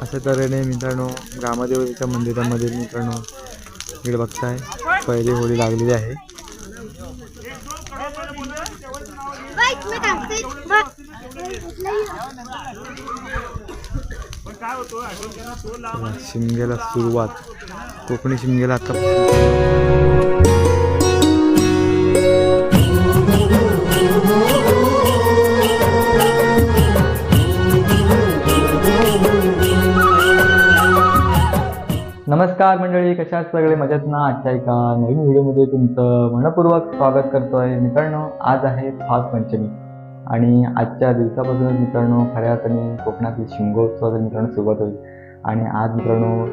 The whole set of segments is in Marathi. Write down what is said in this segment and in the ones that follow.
अशा तऱ्हेने मित्रांनो ग्रामदेवतेच्या मंदिरामध्ये मित्रांनो इकडे बघताय पहिली होळी लागलेली आहे. Wait, शिमग्याला सुरुवात. कोकणी शिमग्याला आता नमस्कार मंडळी कशा सगळे? मजेत ना? आजच्या एका नवीन व्हिडिओमध्ये तुमचं मनपूर्वक स्वागत करतोय. मित्रांनो आज आहे फाग पंचमी. आणि आजच्या दिवसापासूनच मित्रांनो खऱ्या अर्थाने कोकणातील शिमगोत्सवाचा मित्रांनो सुरुवात होईल. आणि आज मित्रांनो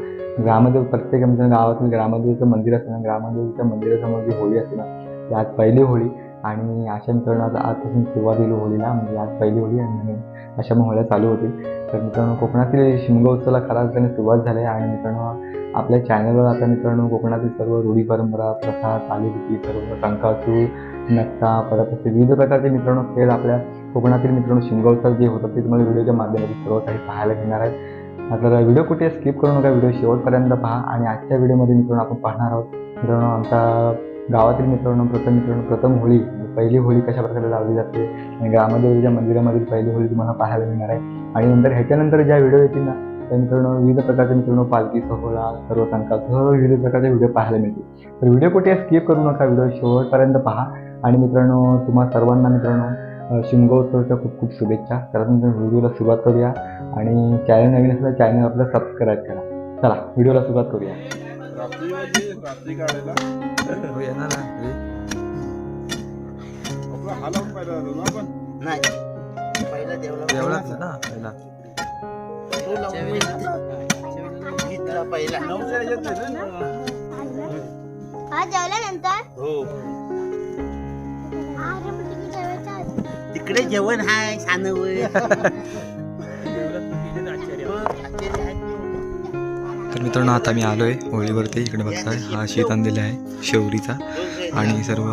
ग्रामदेव प्रत्येक आमच्या गावातील ग्रामदेवीचं मंदिर असतं ना ग्रामदेवीच्या मंदिरासमोर जी होळी असते ना ती आज पहिली होळी. आणि अशा मित्रांनो आज आजपासून सुरुवात होईल होळीला म्हणजे आज पहिली होळी आणि अशा मग होळ्या चालू होतील. तर मित्रांनो कोकणातील शिमगोत्सवाला खऱ्या अर्थाने सुरुवात झाली आहे. आणि मित्रांनो आपल्या चॅनलवर आता मित्रांनो कोकणातील सर्व रूढी परंपरा प्रथा चालीरीती सर्व कंकाचूर नक्का परत असे विविध प्रकारचे मित्रांनो खेळ आपल्या कोकणातील मित्रांनो शिंगोलचा जे होतं ते तुम्हाला व्हिडिओच्या माध्यमातून सर्व काही पाहायला मिळणार आहे तर व्हिडिओ कुठे स्किप करू नका व्हिडिओ शेवटपर्यंत पहा आणि आजच्या व्हिडिओमध्ये मित्रांनो आपण पाहणार आहोत. मित्रांनो आमच्या गावातील मित्रांनो प्रथम मित्रांनो प्रथम होळी म्हणजे पहिली होळी कशा प्रकारे लावली जाते आणि ग्रामदेवीच्या मंदिरामधील पहिली होळी तुम्हाला पाहायला मिळणार आहे. आणि नंतर ह्याच्यानंतर ज्या व्हिडिओ येतील ना त्या मित्रांनो विविध प्रकारचे मित्रांनो पालखी सोहळा सर्व संकाल सर्व विविध प्रकारचे व्हिडिओ पाहायला मिळतील. तर व्हिडिओ कुठे स्किप करू नका. व्हिडिओ शेवटपर्यंत पहा. आणि मित्रांनो तुम्हा सर्वांना मित्रांनो शिमगोत्सवाच्या खूप खूप शुभेच्छा. तर मित्रांनो व्हिडिओला सुरुवात करूया. आणि चॅनल नवीन असेल तर चॅनल आपलं सबस्क्राईब करा. चला व्हिडिओला सुरुवात करूया. ना नाही. पहिला देवला ना घेतला पहिला आहे हा. हो तुम्ही जेवायच्या आधी. तिकडे जेवण हाय छान आहे. तर मित्रांनो आता मी आलोय होळीवरती इकडे बघताय. हा शीत आणलेला आहे शेवरीचा. आणि सर्व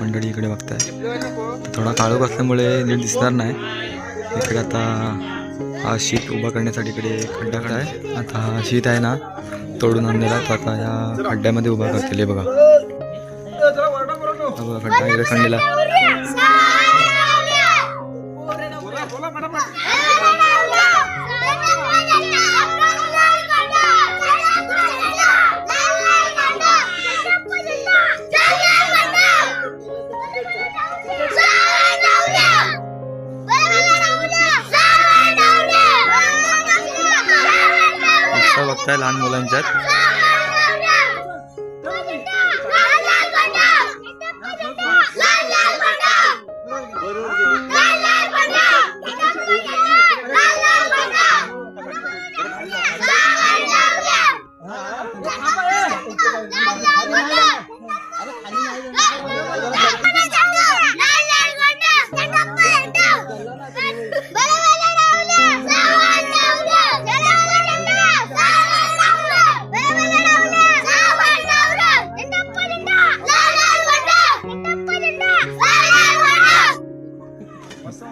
मंडळी इकडे बघताय. तर थोडा काळोख असल्यामुळे नीट दिसणार नाही. इकडे आता हा शीत उभा करण्यासाठी इकडे खड्डा खडा आहे. आता हा शीत आहे ना तोडून आणलेला. तो आता या खड्ड्यामध्ये उभा करतील. बघा. बघा खड्डा इकडे खंडलेला उत्सव लहान मुलांच्यात. आता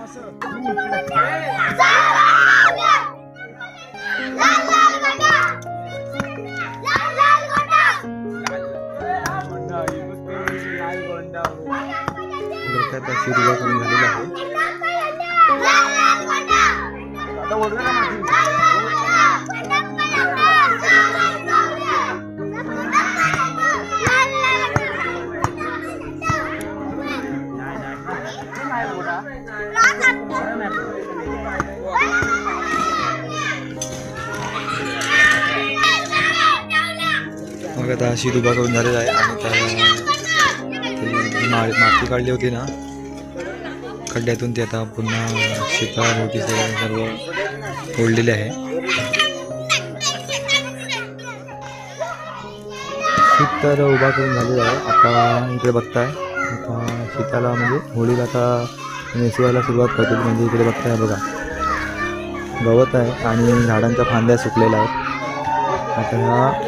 आता शीत उभा करून झालेला आहे आणि त्या ती मा माती काढली होती ना. खड्ड्यातून ती आता पुन्हा शिका सर्व ओढलेले आहे. शीत तर उभा करून झालेला आहे. आता इकडे बघताय. आता शीताला म्हणजे होळीला आता नेसवायला सुरुवात करतील म्हणजे इकडे बघताय बघा. गवत आहे आणि झाडांच्या फांद्या सुकलेल्या आहेत. आता ह्या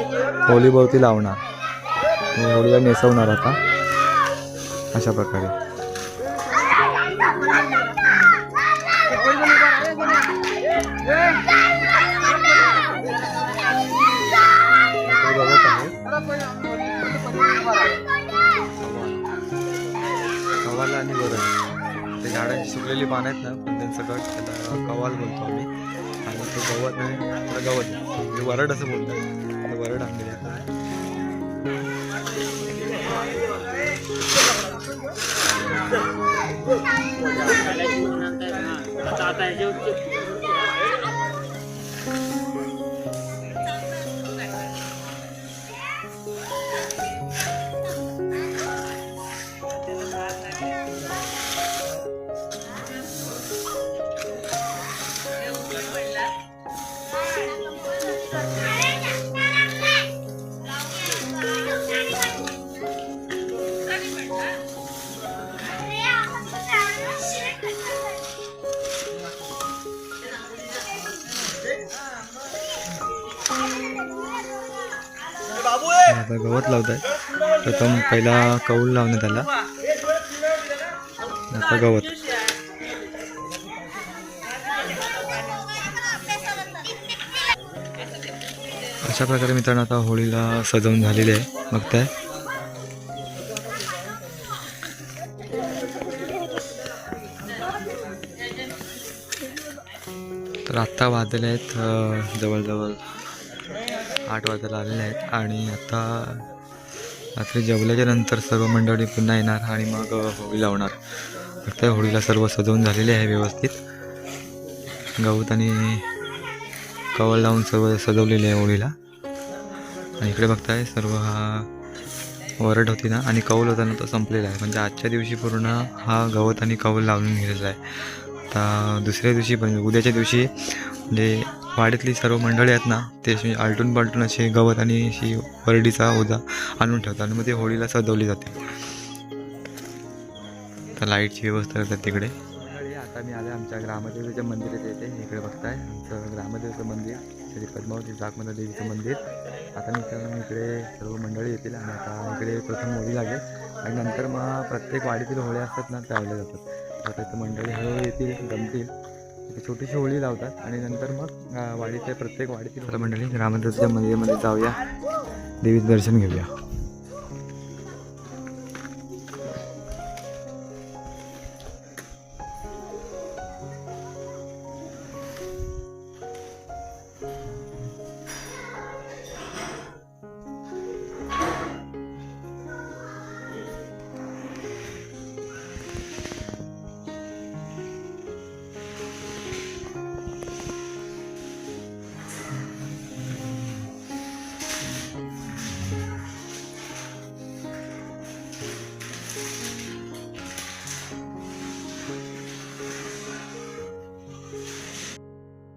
खोलीभोवती लावणार. एवढी नेसवणार आता. अशा प्रकारे. आणि बरं ते झाडांची सुकलेली पानं आहेत ना पण त्यांचं गट त्याला कवाल बोलतो आम्ही. आणि तो गवत आहे त्याला गवत आहे. म्हणजे वरड असं बोलतात ते वरड आणलेली आता आता. आता गवत लावत आहे प्रथम पहिला कौल लावण्यात आला. आता गवत. अशा प्रकारे मित्रांनो आता होळीला सजवून झालेले आहे. बघताय. तर आत्ता वाजले आहेत जवळजवळ आठ वाजायला आलेले आहेत आणि आता रात्री जेवल्याच्या नंतर सर्व मंडळी पुन्हा येणार आणि मग होळी लावणार. फक्त होळीला सर्व सजवून झालेले आहे व्यवस्थित. गवत आणि कवळ लावून सर्व सजवलेले आहे होळीला. आणि इकडे बघताय सर्व हा वरड होती ना आणि कौल होता ना तो संपलेला आहे. म्हणजे आजच्या दिवशी पूर्ण हा गवत आणि कौल लावून गेलेला आहे. आता दुसऱ्या दिवशी पण उद्याच्या दिवशी म्हणजे वाडीतली सर्व मंडळी आहेत ना ते अशी आलटून पालटून असे गवत आणि अशी वरडीचा ओझा आणून ठेवतात आणि मग ते होळीला सजवली जाते. तर लाईटची व्यवस्था करतात तिकडे. आता मी आले आमच्या ग्रामदेवीच्या मंदिरात येते इकडे बघताय. आमचं ग्रामदेवीचं मंदिर श्री पद्मावती जागमाता देवीचं मंदिर. आता मी इकडे सर्व मंडळी येतील आणि आता इकडे प्रथम होळी लागेल. आणि नंतर मग प्रत्येक वाडीतील होळ्या असतात ना त्या लावल्या जातात. आता इथं मंडळी हळूहळू येतील जमतील. छोटीशी होळी लावतात आणि नंतर मग वाडीतल्या वाडीच्या प्रत्येक वाडीतील मंडळी ग्रामदेवीच्या मंदिरामध्ये जाऊया. देवीचं दर्शन घेऊया.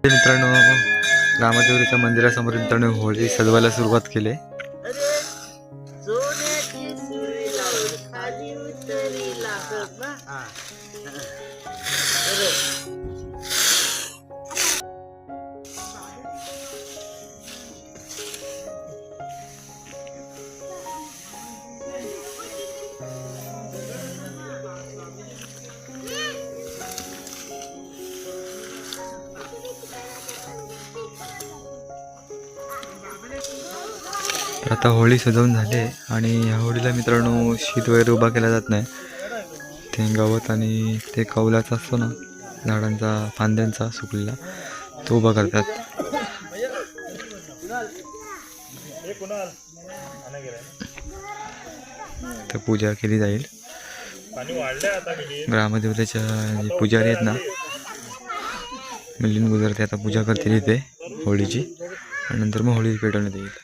मित्रांनो रामदेवरीच्या मंदिरासमोर मित्रांनो होळी सजवायला सुरुवात केली. होळी सजवून झाली आहे आणि ह्या होळीला मित्रांनो शीत वगैरे उभा केला जात नाही. ते गवत आणि ते कौलाचा असतो ना झाडांचा फांद्यांचा सुकलेला तो उभा करतात. तर पूजा केली जाईल. ग्रामदेवतेच्या जे पुजारी आहेत ना मिलिंद गुजरते आता पूजा करतील इथे होळीची. आणि नंतर मग होळी पेटवण्यात येईल.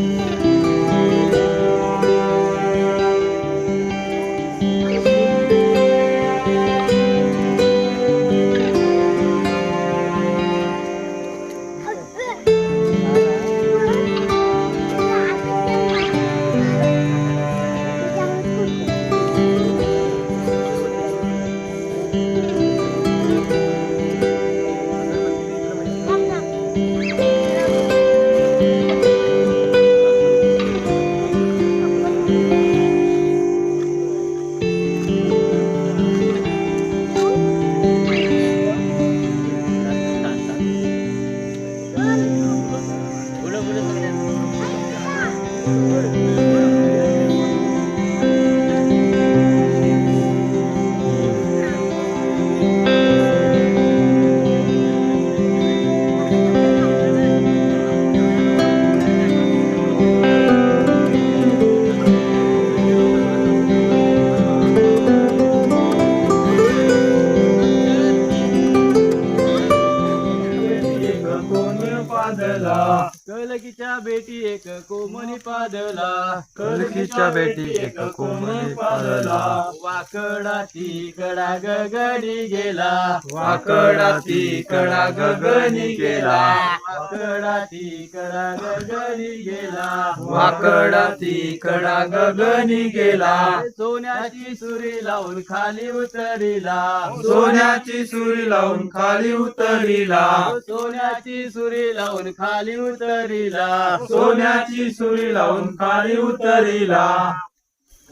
Música एक बेटी एक वाकडाती कडा गगडी गेला. वाकडाती कडा गगनी गेला. वाकडाती कडा गगडी गेला. वाकडाती कडा गगनी गेला. सोन्याची सुरी लावून खाली उतरिला. सोन्याची सुरी लावून खाली उतरिला. सोन्याची सुरी लावून खाली उतरिला. सोन्याची सुरी लावून खाली उतरिला.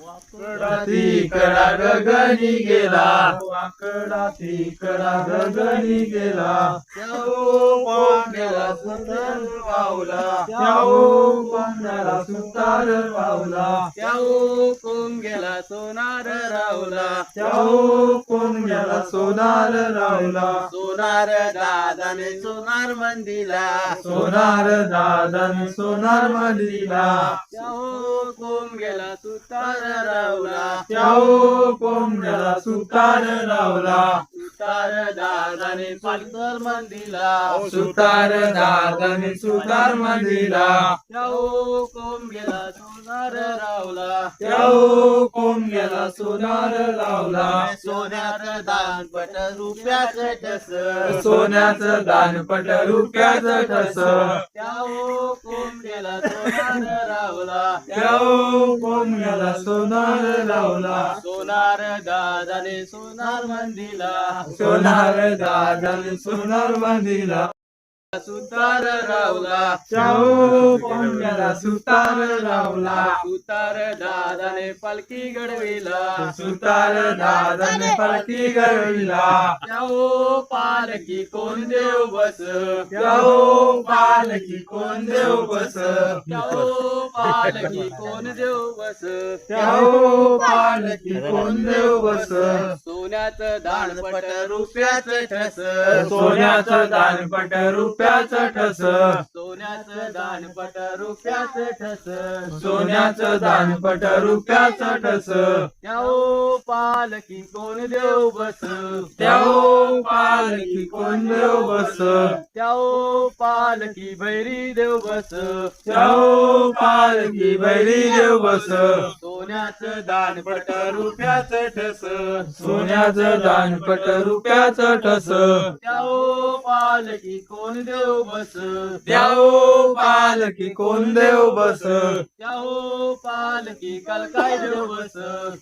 वाकडाती कडा गगनी गेला. वाकडाती कडा गगनी गेला पांढऱ्याला सुंदर पावला. त्याओ पांढरा सुतार पावला. त्याओ कोंग्याला सोनार रावला. त्याओ कोण गेला सोनार रावला. सोनार दादाने सोनार मंदिला. सोनार दादन सोनार मदिला. त्याओ कोंग्याला सुतार रावला त्याओ कोंबड्याला सुतार लावला. सुतार दादाने पालकर मंदिला. सुतार दादन सुतार मदिला. त्याओ कोंग्याला सोनार रावला. त्याओ गेला सोनार लावला सोन्याचं दान पट रुपयाचं टस सोन्याचं दानपट रुपयाचं ठस. त्याओ कोंबड्याला सोनार रावला. त्याओ गेला सोनार लावला सोनार दादाने सोनार मंदिला. सोनार दादन सोनार मदिला सुतार रावला गेला सुतार सुतार दादाने पालखी घडविला. सुतार दादन पालखी गळविला त्याओ पालखी कोण देव बस. त्याओ पालखी कोण देव बस. त्याओ पालखी कोण देव बस. त्याओ पालखी कोण देव बस. सोन्याचं दानपट रुपयाचं ठस. सोन्याचं दानपट रुपयाचं ठस. सोन्याचं दानपट रुपयाचं ठस. सोन्याचं दानपट रुपयाचं ठस. त्याओ पालखी कोण देव बस. त्याओ पालखी कोण देव बस. त्याओ पालखी भैरी देव बस. त्याओ पालखी बैरी देव बस. सोन्याचं दानपट रुपयाचं ठस. सोन्याचं दानपट रुपयाचं ठस. पालखी कोण देव बस? त्याओ पालखी कोण देव बस? त्याओ पालखी कलकाय देव बस?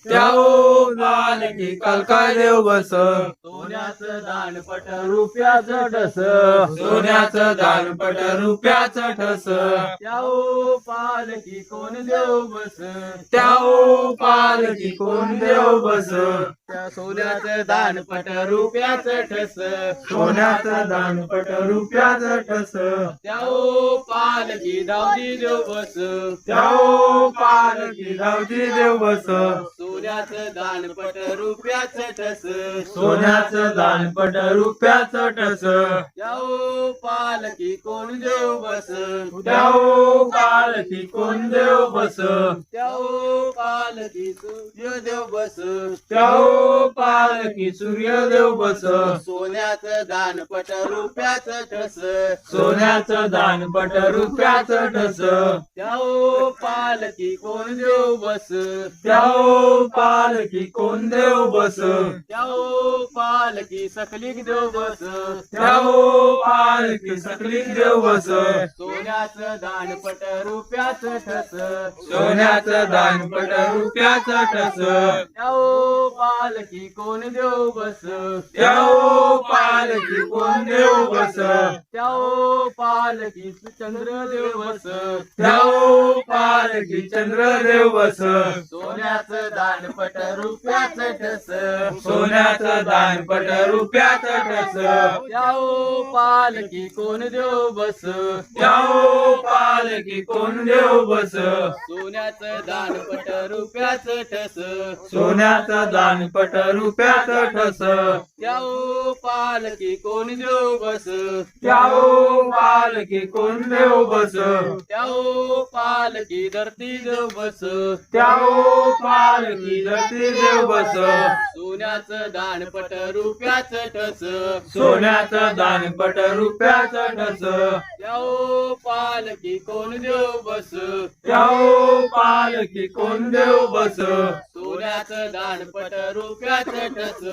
त्याओ पालखी कालकाय देव बस? सोन्याचं दानपट रुपयाचं ठस. सोन्याचं दानपट रुपयाचं ठस. त्याओ पालखी कोण देव बस? त्याओ पालखी कोण देव बस? त्या सोन्याचं दानपट रुपयाचं ठस. सोन्याचं दानपट रुपयाचं ठस त्याओ पालखी दावदी देव बस त्याओ पालखी धावती देव बस सोन्याचं दानपट रुपयाचं ठस सोन्याचं दानपट रुपयाचं ठस पालखी कोण देव बस. त्याओ पालखी कोण देव बस. त्याओ पालकी सूर्यदेव बस. त्याओ पालकी सूर्यदेव बस. सोन्याचं दानपट रुपयाचं ठस सोन्याचं दानपट रुपयाचं ठस त्याओ पालकी कोण देव बस. त्याओ पालकी कोण देव बस? त्याओ पालकी सकलीक देव बस. त्याओ पालकी सकली देव बस. सोन्याचं दानपट रुपयाचं ठस. सोन्याचं दानपट रुपयाचं ठस. त्याओ पालकी कोण देव बस. त्याओ पालकी कोण देव बस. त्याओ पालकी चंद्र देव बस त्याओ पालकी चंद्रदेव बस सोन्याचं दानपट रुपयाचं ठस. सोन्याचं दानपट रुपयाचं ठस. त्याओ पालकी कोण देव बस त्याओ पालकी कोण देव बस सोन्याचं दानपट रुपयाचं ठस. सोन्याचं दानपट रुपयाचं ठस. त्याओ पालकी कोण देव बस त्याओ पालकी कोण देव बस त्याओ पालकी धरती देव बस. त्याओ पालकी धरती देव बस. सोन्याचं दानपट रुपयाचं ठस. सोन्याचं दानपट रुपयाचं ठस. त्याओ पालकी कोण देव बस त्याओ पालकी कोण देव बस सोन्याचं दानपट रुपयाचं ठस.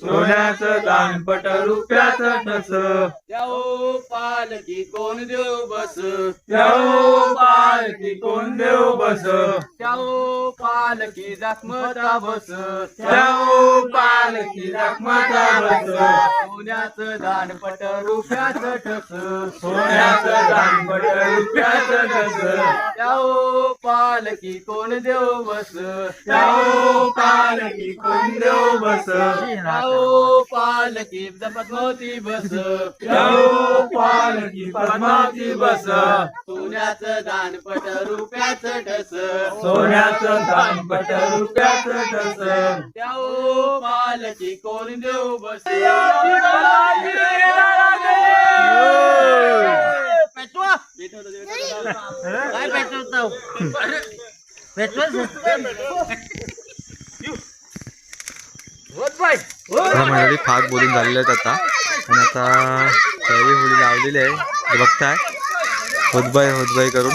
सोन्याचं दानपट रुपयाचं ठस. त्याओ पालकी कोण देव बस? त्याओ पालकी कोण देव बस? त्याओ पालकी जखमता बस. त्याओ पालकी जखमाचा बस. सोन्याचं दानपट रुपयाचं ठस. सोन्याचं दानपट रुपयाचं ठस. त्याओ पालकी कोण देव बस? त्याओ पालकी कोण देव बस? त्याओ पालकी पद्मावती बस. त्याओ पालकी पद्मावती बस. सोन्याचं दानपट रुपयाचं ठस सोन्याचं दानपट रुपयाचं ठस त्याओ पालकी कोण देव बस काय पेट्रोल पेट्रोल हा मंडळी फाग बोलून झालेले आहेत आता. आणि आता पहिली होळी लावलेली आहे. हे बघताय. होतबाय होतबाय करून.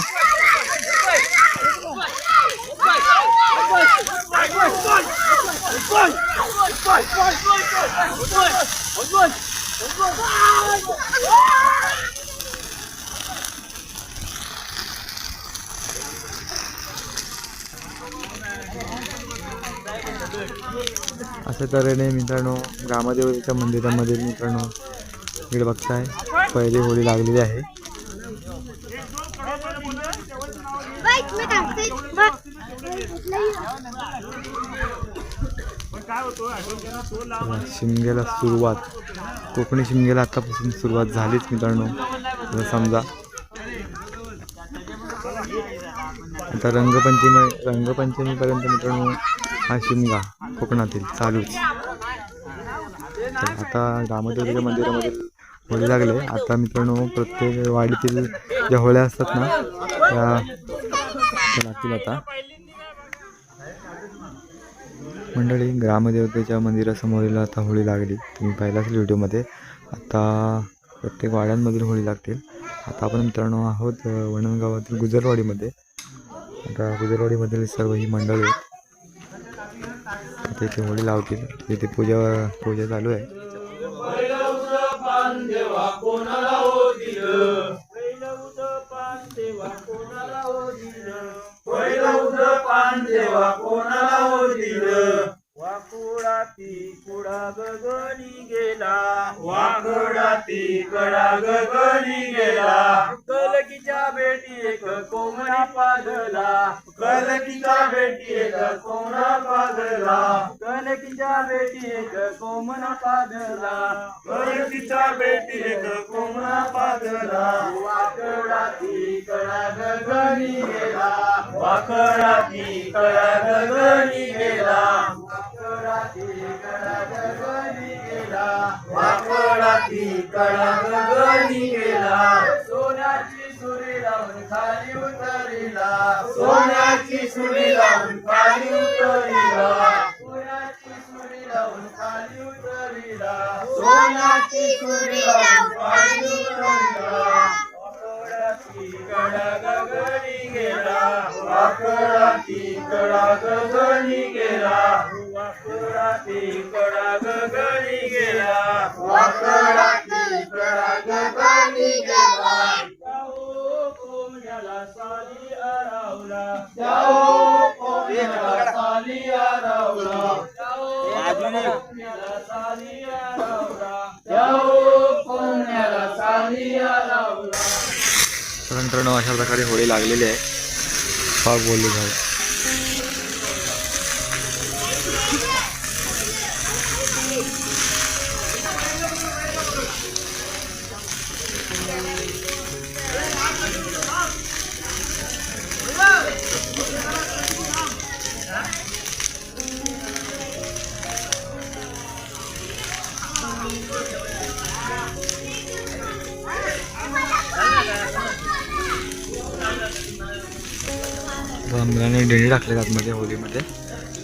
अशा तऱ्हेने मित्रांनो. ग्रामदेवतेच्या मंदिरामध्ये मित्रांनो इकडे बघताय पहिली होळी लागलेली आहे. शिमग्याला सुरुवात. कोकणी शिमग्याला आतापासून सुरुवात झालीच मित्रांनो. समजा आता रंगपंचमी रंगपंचमीपर्यंत मित्रांनो हा शिमगा कोकणातील चालूच. आता रामदेवच्या मंदिरामध्ये होळी लागले आता मित्रांनो प्रत्येक वाडीतील ज्या होळ्या असतात ना त्या लागतील आता. मंडळी ग्रामदेवतेच्या मंदिरासमोरील आता होळी लागली. तुम्ही पाहिला असेल व्हिडिओमध्ये. आता प्रत्येक वाड्यांमधील होळी लागतील. आता आपण मित्रांनो आहोत अ, वणनगावातील गुजरवाडीमध्ये. आता गुजरवाडीमधील सर्व ही मंडळी आहेत. आता इथे होळी लावतील. इथे पूजा पूजा चालू आहे. कोणाला कोमणा कलकीच्या बेटी एक कोमणा पाजला वाकडाती कडा गगनी गेला. वाकडाती कडा गगनी गेला. वाकडाती कडा गगनी गेला. वाकडाती कडा गगनी गेला. सोन्याची सुरीला लावून खाली उतरिला. सोन्याची सुरी लावून खाली उतरिला. कोणाची सुरी लावून खाली वाकडाची कडा गगनी गेला. वाकडाची कडा तर मित्रांनो अशा प्रकारे होळी लागलेली आहे फाग बोलले झालं लहान मुलांनी डेंडे टाकले आतमध्ये होलीमध्ये.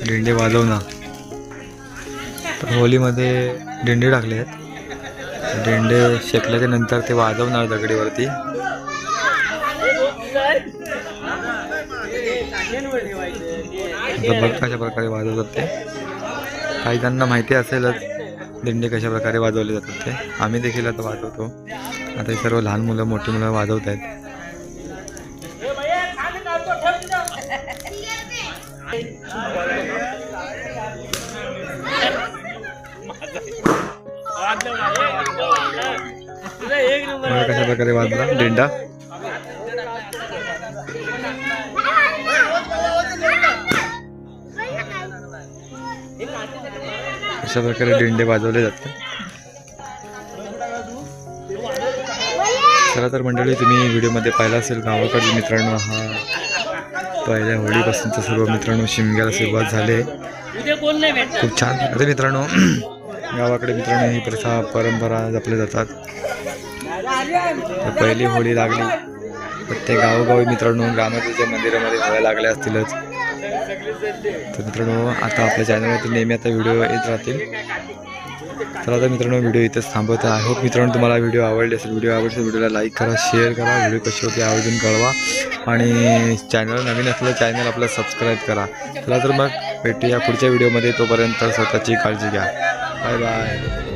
दिंडे वाजवणं तर होलीमध्ये डेंडे टाकले आहेत डिंडे शेकल्याच्या नंतर ते वाजवणार दगडीवरती. बघ कशा प्रकारे वाजवतात ते. काही त्यांना माहिती असेलच दिंडे कशा प्रकारे वाजवले जातात ते. आम्ही देखील आता वाजवतो. आता हे सर्व लहान मुलं मोठी मुलं वाजवत आहेत प्रकारे वाजला दिंडा. अशा प्रकारे दिंडे वाजवले जातात. चला तर मंडळी तुम्ही व्हिडिओमध्ये पाहिला असेल गावाकडे मित्रांनो हा. पहिल्या होळीपासूनचा सर्व मित्रांनो शिमग्याला सुरुवात झाले. खूप छान. प्रकारे मित्रांनो गावाकडे मित्रांनो ही प्रथा परंपरा जपल्या जातात. पहिली होळी लागली. प्रत्येक गावोगावी मित्रांनो ग्रामदेवीच्या मंदिरामध्ये होळ्या लागल्या असतीलच. तर मित्रांनो आता आपल्या चॅनलवरती नेहमी आता व्हिडिओ येत राहतील. तर आता मित्रांनो व्हिडिओ इथेच थांबवतो. आय होप मित्रांनो तुम्हाला व्हिडिओ आवडले असेल व्हिडिओ आवडले असेल व्हिडिओला लाईक करा शेअर करा व्हिडिओ कशी होती आवडून कळवा. आणि चॅनल नवीन असलं चॅनल आपलं सबस्क्राईब करा. चला तर मग भेटूया पुढच्या व्हिडिओमध्ये तोपर्यंत स्वतःची काळजी घ्या. Bye bye